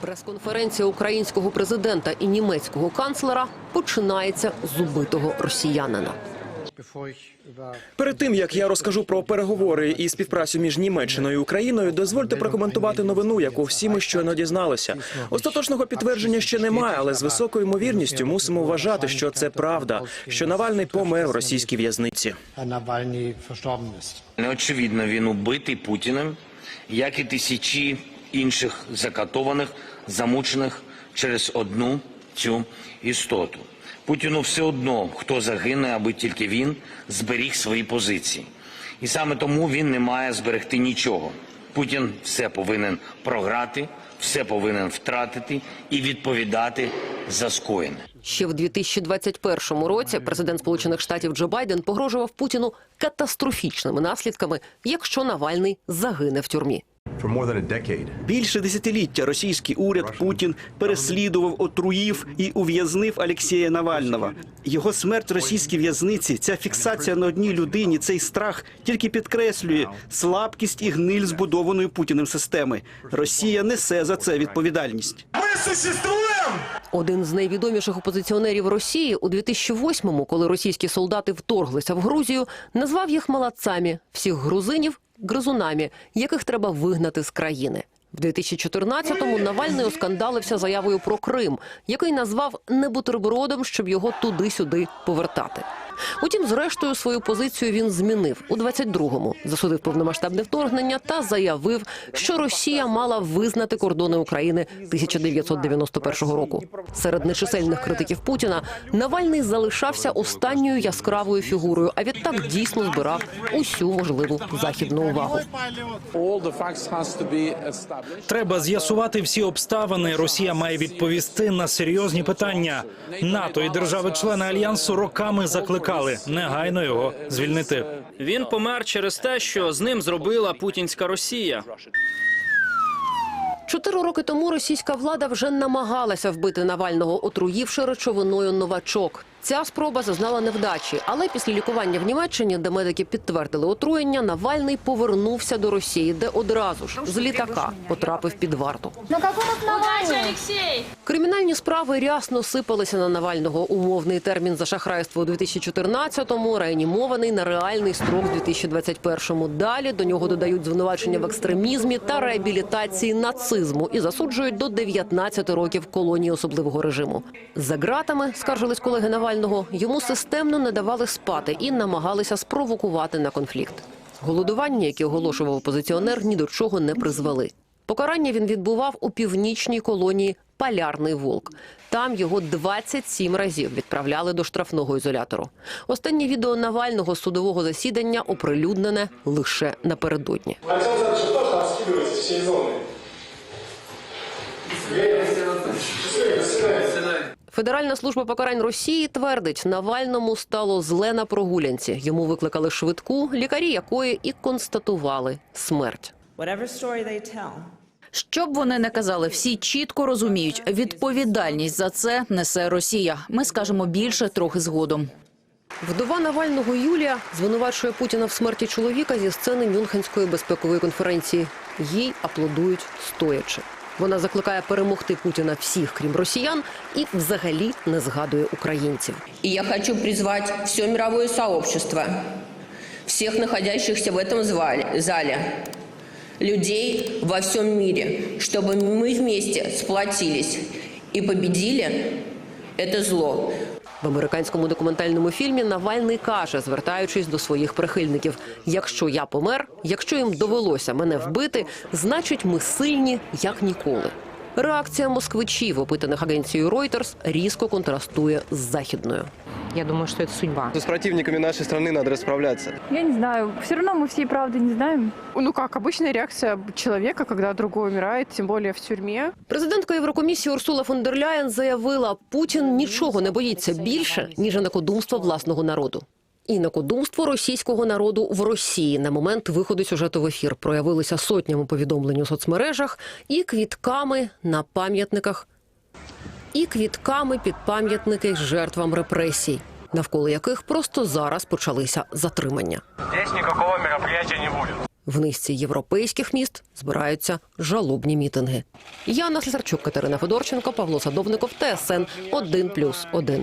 Прес-конференція українського президента і німецького канцлера починається з убитого росіянина. Перед тим як я розкажу про переговори і співпрацю між Німеччиною і Україною, дозвольте прокоментувати новину, яку всі ми щойно дізналися. Остаточного підтвердження ще немає, але з високою ймовірністю мусимо вважати, що це правда, що Навальний помер в російській в'язниці. Verstorben. Неочевидно, він убитий Путіним, як і тисячі інших закатованих, замучених через одну цю істоту. Путіну все одно, хто загине, аби тільки він зберіг свої позиції. І саме тому він не має зберегти нічого. Путін все повинен програти, все повинен втратити і відповідати за скоєне. Ще в 2021 році президент Сполучених Штатів Джо Байден погрожував Путіну катастрофічними наслідками, якщо Навальний загине в тюрмі. For more than a decade, Більше десятиліття російський уряд Путін переслідував, отруїв і ув'язнив Алексія Навального. Його смерть в російській в'язниці, ця фіксація на одній людині, цей страх тільки підкреслює слабкість і гниль збудованої Путіним системи. Росія несе за це відповідальність. Один з найвідоміших опозиціонерів Росії у 2008-му, коли російські солдати вторглися в Грузію, назвав їх молодцями, всіх грузинів гризунами, яких треба вигнати з країни. В 2014-му Навальний оскандалився заявою про Крим, який назвав не бутербродом, щоб його туди-сюди повертати. Утім, зрештою, свою позицію він змінив у 22-му, засудив повномасштабне вторгнення та заявив, що Росія мала визнати кордони України 1991 року. Серед нечисельних критиків Путіна Навальний залишався останньою яскравою фігурою, а відтак дійсно збирав усю можливу західну увагу. Треба з'ясувати всі обставини. Росія має відповісти на серйозні питання. НАТО і держави-члени альянсу роками закликали негайно його звільнити. Він помер через те, що з ним зробила путінська Росія. Чотири роки тому російська влада вже намагалася вбити Навального, отруївши речовиною новачок. Ця спроба зазнала невдачі, але після лікування в Німеччині, де медики підтвердили отруєння, Навальний повернувся до Росії, де одразу ж з літака потрапив під варту. На основании? Кримінальні справи рясно сипалися на Навального. Умовний термін за шахрайство у 2014-му, реанімований на реальний строк у 2021-му. Далі до нього додають звинувачення в екстремізмі та реабілітації нацизму і засуджують до 19 років колонії особливого режиму. За ґратами, скаржились колеги Навального, йому системно не давали спати і намагалися спровокувати на конфлікт. Голодування, яке оголошував опозиціонер, ні до чого не призвели. Покарання він відбував у північній колонії Полярний Волк. Там його 27 разів відправляли до штрафного ізолятору. Останнє відео Навального судового засідання оприлюднене лише напередодні. Александр что Федеральна служба покарань Росії твердить, Навальному стало зле на прогулянці. Йому викликали швидку, лікарі якої і констатували смерть. Що б вони не казали, всі чітко розуміють, відповідальність за це несе Росія. Ми скажемо більше трохи згодом. Вдова Навального Юлія звинувачує Путіна в смерті чоловіка зі сцени Мюнхенської безпекової конференції. Їй аплодують стоячи. Вона закликає перемогти Путіна всіх, крім росіян, і взагалі не згадує українців. И я хочу призвать все мировое сообщество, всех находящихся в этом звале- зале, людей во всем мире, чтобы мы вместе сплотились и победили это зло. В американському документальному фільмі Навальний каже, звертаючись до своїх прихильників: якщо я помер, якщо їм довелося мене вбити, значить ми сильні як ніколи. Реакція москвичів, опитаних агенцією Reuters, різко контрастує з західною. Я думаю, что это судьба. З противниками нашої країни треба розправлятися. Я не знаю. Все равно мы всей правды не знаем. Ну как, обычная реакция человека, когда другой умирает, тем более в тюрьме. Президентка Єврокомісії Урсула фон дер Ляєн заявила, Путін нічого не боїться більше ніж інакодумства власного народу. Інакодумство російського народу в Росії на момент виходу сюжету в ефір проявилися сотнями повідомлень у соцмережах і квітками на пам'ятниках, і квітками під пам'ятники жертвам репресій, навколо яких просто зараз почалися затримання. Здесь никакого мероприятия не будет. В низці європейських міст збираються жалобні мітинги. Яна Слесарчук, Катерина Федорченко, Павло Садовников, ТСН 1+,1.